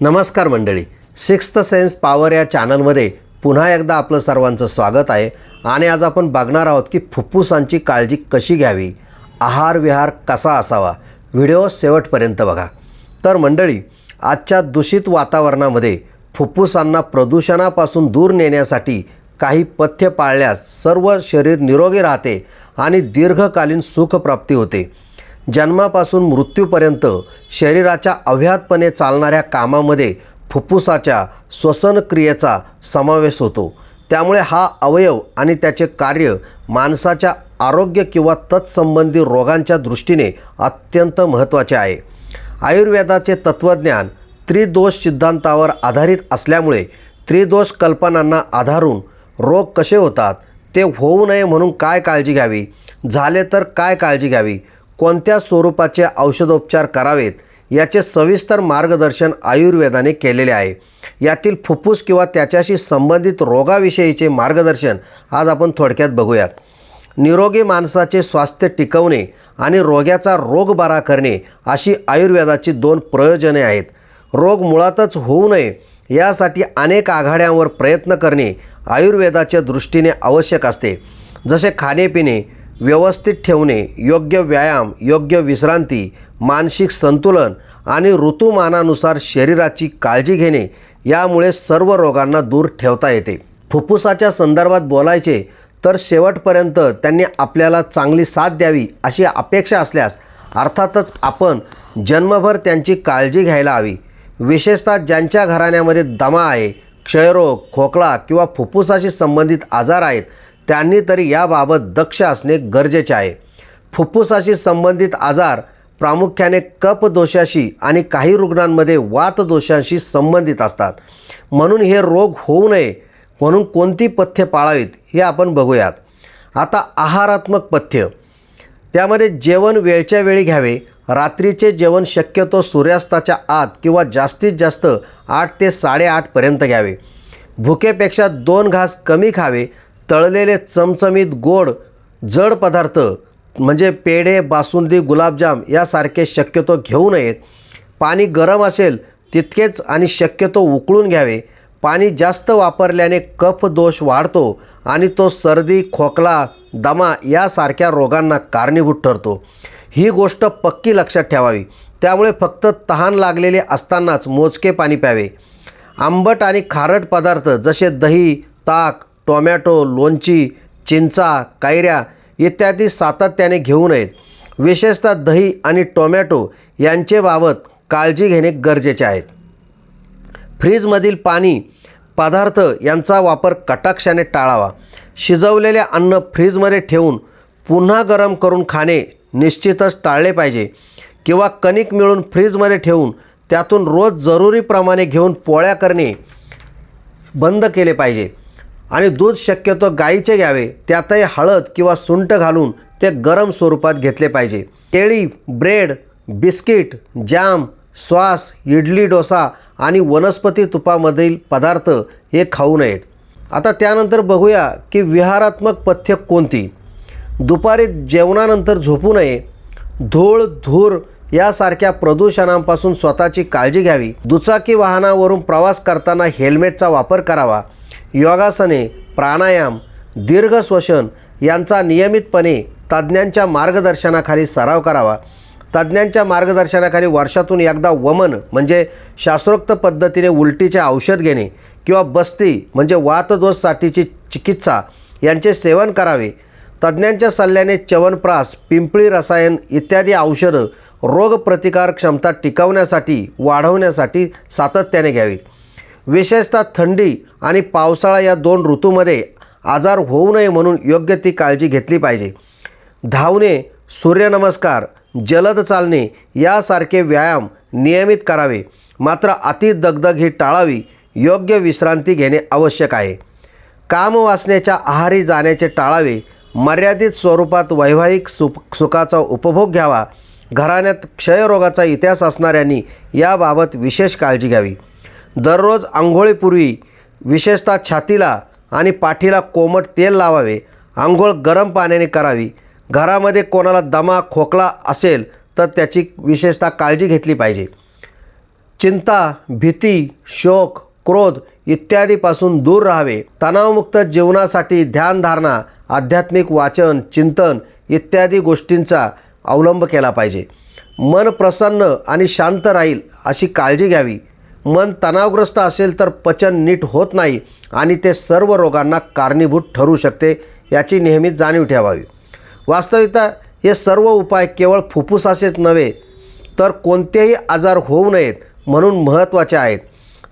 नमस्कार मंडळी. Sixth sense power या चॅनलमध्ये पुन्हा एकदा आपलं सर्वांचं स्वागत आहे. आणि आज आपण बघणार आहोत की फुफ्फुसांची काळजी कशी घ्यावी? आहार विहार कसा असावा? व्हिडिओ शेवटपर्यंत बघा. तर मंडळी आजच्या दूषित वातावरणामध्ये फुफ्फुसांना प्रदूषणापासून दूर नेण्यासाठी काही पथ्य पाळल्यास सर्व शरीर निरोगी राहते आणि दीर्घकालीन सुखप्राप्ती होते. जन्मापासून मृत्यूपर्यंत शरीराच्या अव्याहतपणे चालणाऱ्या कामामध्ये फुफ्फुसाच्या श्वसनक्रियेचा समावेश होतो. त्यामुळे हा अवयव आणि त्याचे कार्य माणसाच्या आरोग्य किंवा तत्संबंधी रोगांच्या दृष्टीने अत्यंत महत्त्वाचे आहे. आयुर्वेदाचे तत्त्वज्ञान त्रिदोष सिद्धांतावर आधारित असल्यामुळे त्रिदोष कल्पनांना आधारून रोग कसे होतात ते होऊ नये म्हणून काय काळजी घ्यावी झाले तर काय काळजी घ्यावी कोणत्या स्वरूपाचे औषधोपचार करावेत याचे सविस्तर मार्गदर्शन आयुर्वेदाने केलेले आहे. यातील फुफ्फुस किंवा त्याच्याशी संबंधित रोगाविषयीचे मार्गदर्शन आज आपण थोडक्यात बघूयात. निरोगी माणसाचे स्वास्थ्य टिकवणे आणि रोग्याचा रोग बरा करणे अशी आयुर्वेदाची दोन प्रयोजने आहेत. रोग मुळातच होऊ नये यासाठी अनेक आघाड्यांवर प्रयत्न करणे आयुर्वेदाच्या दृष्टीने आवश्यक असते. जसे खाणेपिणे व्यवस्थित ठेवणे योग्य व्यायाम योग्य विश्रांती मानसिक संतुलन आणि ऋतुमानानुसार शरीराची काळजी घेणे यामुळे सर्व रोगांना दूर ठेवता येते. फुफ्फुसाच्या संदर्भात बोलायचे तर शेवटपर्यंत त्यांनी आपल्याला चांगली साथ द्यावी अशी अपेक्षा असल्यास अर्थातच आपण जन्मभर त्यांची काळजी घ्यायला हवी. विशेषतः ज्यांच्या घराण्यामध्ये दमा आहे क्षयरोग खोकला किंवा फुफ्फुसाशी संबंधित आजार आहेत त्यांनी तरी याबाबत दक्ष असणे गरजेचे आहे. फुफ्फुसाशी संबंधित आजार प्रामुख्याने कप दोषाशी आणि काही रुग्णांमध्ये वात दोषांशी संबंधित असतात. म्हणून हे रोग होऊ नये म्हणून कोणती पथ्य पाळावीत हे आपण बघूयात. आता आहारात्मक पथ्य. त्यामध्ये जेवण वेळच्या वेळी घ्यावे. रात्रीचे जेवण शक्यतो सूर्यास्ताच्या आत किंवा जास्तीत जास्त आठ ते साडेआठपर्यंत घ्यावे. भुकेपेक्षा दोन घास कमी खावे. तळलेले चमचमीत गोड जड पदार्थ म्हणजे पेढे बासुंदी गुलाबजाम यासारखे शक्यतो घेऊ नयेत. पाणी गरम असेल तितकेच आणि शक्यतो उकळून घ्यावे. पाणी जास्त वापरल्याने कफ दोष वाढतो आणि तो सर्दी खोकला दमा यासारख्या रोगांना कारणीभूत ठरतो. ही गोष्ट पक्की लक्षात ठेवावी. त्यामुळे फक्त तहान लागलेले असतानाच मोजके पाणी प्यावे. आंबट आणि खारट पदार्थ जसे दही ताक टोमॅटो लोणची चिंचा कायऱ्या इत्यादी सातत्याने घेऊ नयेत. विशेषतः दही आणि टोमॅटो यांचे बाबत काळजी घेणे गरजेचे आहे. फ्रीजमधील पाणी पदार्थ यांचा वापर कटाक्षाने टाळावा. शिजवलेले अन्न फ्रीजमध्ये ठेवून पुन्हा गरम करून खाणे निश्चितच टाळले पाहिजे किंवा कणिक मिळून फ्रीजमध्ये ठेवून त्यातून रोज जरुरीप्रमाणे घेऊन पोळ्या करणे बंद केले पाहिजे. आणि दूध शक्यतो गाईचे घ्यावे. त्यातही हळद किंवा सुंट घालून ते गरम स्वरूपात घेतले पाहिजे. केळी ब्रेड बिस्किट जॅम श्वास इडली डोसा आणि वनस्पती तुपामधील पदार्थ हे खाऊ नयेत. आता त्यानंतर बघूया की विहारात्मक पथ्य कोणती? दुपारी जेवणानंतर झोपू नये. धूळ धूर यासारख्या प्रदूषणांपासून स्वतःची काळजी घ्यावी. दुचाकी वाहनावरून प्रवास करताना हेल्मेटचा वापर करावा. योगासने प्राणायाम दीर्घ श्वसन यांचा नियमितपणे तज्ज्ञांच्या मार्गदर्शनाखाली सराव करावा. तज्ज्ञांच्या मार्गदर्शनाखाली वर्षातून एकदा वमन म्हणजे शास्त्रोक्त पद्धतीने उलटीचे औषध घेणे किंवा बस्ती म्हणजे वातदोषसाठीची चिकित्सा यांचे सेवन करावे. तज्ज्ञांच्या सल्ल्याने च्यवनप्रास पिंपळी रसायन इत्यादी औषधं रोगप्रतिकार क्षमता टिकवण्यासाठी वाढवण्यासाठी सातत्याने घ्यावी. विशेषतः थंडी आणि पावसाळा या दोन ऋतूमध्ये आजार होऊ नये म्हणून योग्य ती काळजी घेतली पाहिजे. धावणे सूर्यनमस्कार जलद चालणे यासारखे व्यायाम नियमित करावे. मात्र अति दगदग ही टाळावी योग्य विश्रांती घेणे आवश्यक आहे. काम वाचण्याच्या आहारी जाण्याचे टाळावे. मर्यादित स्वरूपात वैवाहिक सुख सुखाचा उपभोग घ्यावा. घराण्यात क्षयरोगाचा इतिहास असणाऱ्यांनी याबाबत विशेष काळजी घ्यावी. दररोज आंघोळीपूर्वी विशेषतः छातीला आणि पाठीला कोमट तेल लावावे आंघोळ गरम पाण्याने करावी. घरामध्ये कोणाला दमा खोकला असेल तर त्याची विशेषतः काळजी घेतली पाहिजे. चिंता भीती शोक क्रोध इत्यादीपासून दूर राहावे. तणावमुक्त जीवनासाठी ध्यानधारणा आध्यात्मिक वाचन चिंतन इत्यादी गोष्टींचा अवलंब केला पाहिजे. मन प्रसन्न आणि शांत राहील अशी काळजी घ्यावी. मन तणावग्रस्त असेल तर पचन नीट होत नाही आणि ते सर्व रोगांना कारणीभूत ठरू शकते याची नेहमी जाणीव ठेवावी. वास्तविकता हे सर्व उपाय केवळ फुफ्फुसाचेच नव्हे तर कोणतेही आजार होऊ नयेत म्हणून महत्त्वाचे आहेत.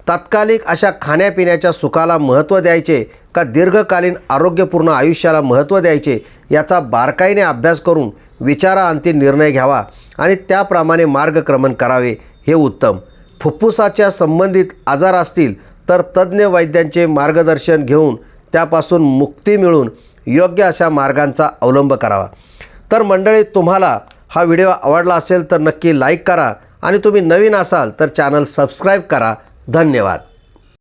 तात्कालिक अशा खाण्यापिण्याच्या सुखाला महत्त्व द्यायचे का दीर्घकालीन आरोग्यपूर्ण आयुष्याला महत्त्व द्यायचे याचा बारकाईने अभ्यास करून विचाराअंती निर्णय घ्यावा आणि त्याप्रमाणे मार्गक्रमण करावे हे उत्तम. फुफ्फुसाच्या संबंधित आजार असतील तर तज्ज्ञ वैद्यांचे मार्गदर्शन घेऊन त्यापासून मुक्ती मिळून योग्य अशा मार्गांचा अवलंब करावा. तर मंडळी तुम्हाला हा व्हिडिओ आवडला असेल तर नक्की लाईक करा आणि तुम्ही नवीन असाल तर चॅनल सबस्क्राईब करा. धन्यवाद.